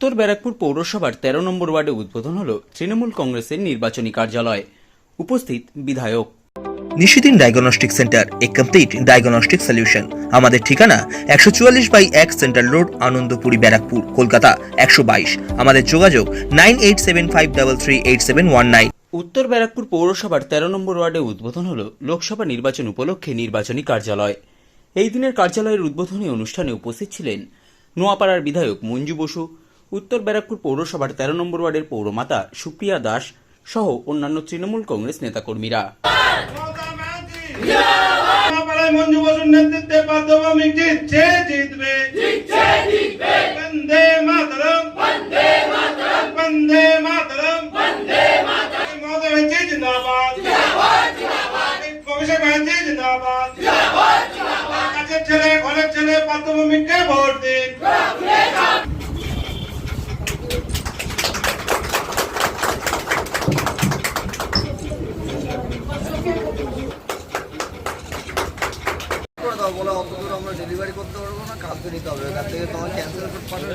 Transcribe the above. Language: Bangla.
উত্তর ব্যারাকপুর পৌরসভার তেরো নম্বর ওয়ার্ডে উদ্বোধন হল তৃণমূল কংগ্রেসের নির্বাচনী কার্যালয়। উপস্থিত বিধায়ক। Nishidin diagnostic centre a complete diagnostic solution. আমাদের ঠিকানা একশো চুয়াল্লিশ বাই এক সেন্ট্রাল রোড আনন্দপুরি ব্যারাকপুর কলকাতা একশো বাইশ। আমাদের যোগাযোগ nine eight seven five double three eight seven one nine. উত্তর ব্যারাকপুর পৌরসভার তেরো নম্বর ওয়ার্ডে উদ্বোধন হল লোকসভা নির্বাচন উপলক্ষে নির্বাচনী কার্যালয়। এই দিনের কার্যালয়ের উদ্বোধনী অনুষ্ঠানে উপস্থিত ছিলেন নোয়াপাড়ার বিধায়ক মঞ্জু বসু উত্তর ব্যারাকপুর পৌরসভার তেরো নম্বর ওয়ার্ডের পৌরমাতা সুপ্রিয়া দাস সহ অন্যান্য তৃণমূল কংগ্রেস নেতাকর্মীরা। মঞ্জু বসুর ছেলে ঘরের ছেলে প্রাথমিককে ভোট দিন করে বলে অত দূর আমরা ডেলিভারি করতে পারব না, কালকে নিতে হবে। এখান থেকে তোমার ক্যান্সেল করে পাঠাবে